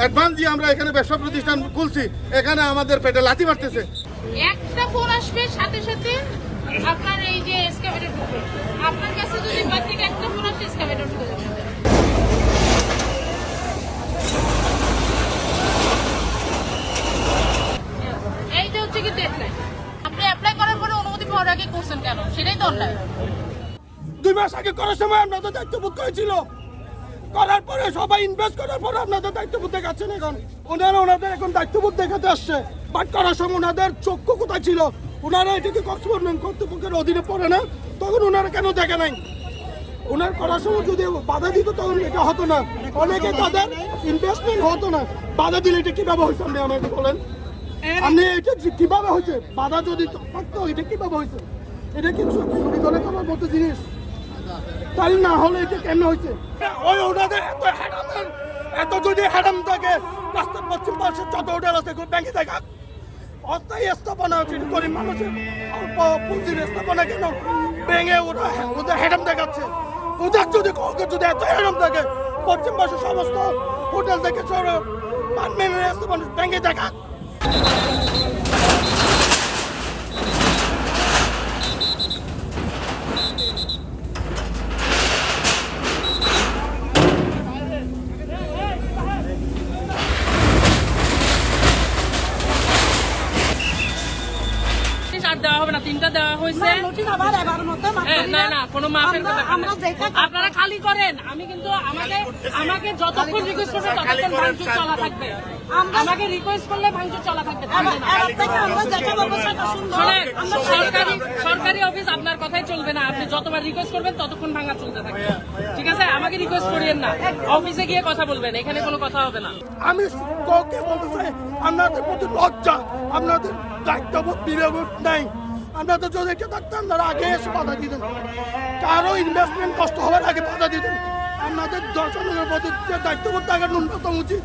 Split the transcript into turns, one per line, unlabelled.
Advance দিয়ে আমরা এখানে ব্যবসা প্রতিষ্ঠান খুলছি এখানে আমাদের পেটে লাথি মারতেছে।
একটা ফোন আসবে সাথে সাথে আপনার এই যে এসকাভেটর ঢুকবে। আপনার কাছে যদি বাদ থেকে একটা ফোন আসে এসকাভেটর ঢুকে যাবে। এইটা হচ্ছে কি ডেডলাইন আপনি অ্যাপ্লাই করার পরে অনুমতি পাওয়ার আগে করছেন কেন? সেটাই তো অন্যায়
দুই মাস আগে করার সময় আমরা তো দায়িত্ব দায়িত্ববোধ করেছিল। করার পরে সবাই ইনভেস্ট করার পরে আপনাদের দায়িত্ববোধ দেখাচ্ছেন এখন। ওনারা ওনাদের এখন দায়িত্ববোধ দেখাতে আসছে। বাট করার সময় ওনাদের চক্ষু কোথায় ছিল? ওনারা এটাকে কক্সবাজার কর্তৃপক্ষের অধীনে পড়ে না। তখন ওনারা কেন দেখে নাই? ওনার করার সময় যদি বাধা দিত তখন এটা হতো না। অনেকে তাদের ইনভেস্টমেন্ট হতো না। বাধা দিলে এটা কীভাবে হয়েছে আপনি আমাকে বলেন? আপনি এটা কীভাবে হয়েছে? বাধা যদি থাকতো এটা কীভাবে হয়েছে? এটা কি ছবি করে করার মতো জিনিস। তাই না হলে এটা কেন হয়েছে ওই ওনাদের এত হ্যাডামের এত যদি হ্যাডাম থাকে রাস্তার পশ্চিম পাশে যত হোটেল আছে ব্যাংকে দেখা। অস্থায়ী স্থাপনা আছে গরিব মানুষের অল্প পুঁজির স্থাপনা কেন? ভেঙে ওরা ওদের হ্যাডাম দেখাচ্ছে। ওদের যদি কাউকে যদি এত হ্যাডাম থাকে, পশ্চিম পাশে সমস্ত হোটেল থেকে সব পারমানেন্ট স্থাপনা ব্যাংকে দেখা।
আর দেওয়া হবে না তিনটা দেওয়া হয়েছে।
মাফ
হ্যাঁ, না না কোনো মাফের না। আপনারা খালি করেন আমি কিন্তু আমাকে আমাকে যতক্ষণ রিকোয়েস্ট করবে ততক্ষণ ভাঙচুর চলা থাকবে। আমাকে রিকোয়েস্ট করলে ভাঙচুর চলা থাকবে না। সরকারি সরকারি অফিস আপনার কথাই চলবে না। আপনি যতবার রিকোয়েস্ট করবেন, ততক্ষণ ভাঙা চলতে থাকবে। ঠিক আছে? আমাকে রিকোয়েস্ট করিয়েন না। অফিসে গিয়ে কথা বলবেন, এখানে কোনো কথা হবে না।
আমি কাউকে বলতে চাই, আপনাদের প্রতি লজ্জা, আপনাদের দায়িত্ববোধ বিবেক নাই। আপনাদের যদি এটা থাকতো, আপনারা আগে এসে বাধা দিতেন কারও ইনভেস্টমেন্ট কষ্ট হওয়ার আগে বাধা দিতেন আপনাদের দর্শনের প্রতি দায়িত্ববোধ থাকা ন্যূনতম উচিত।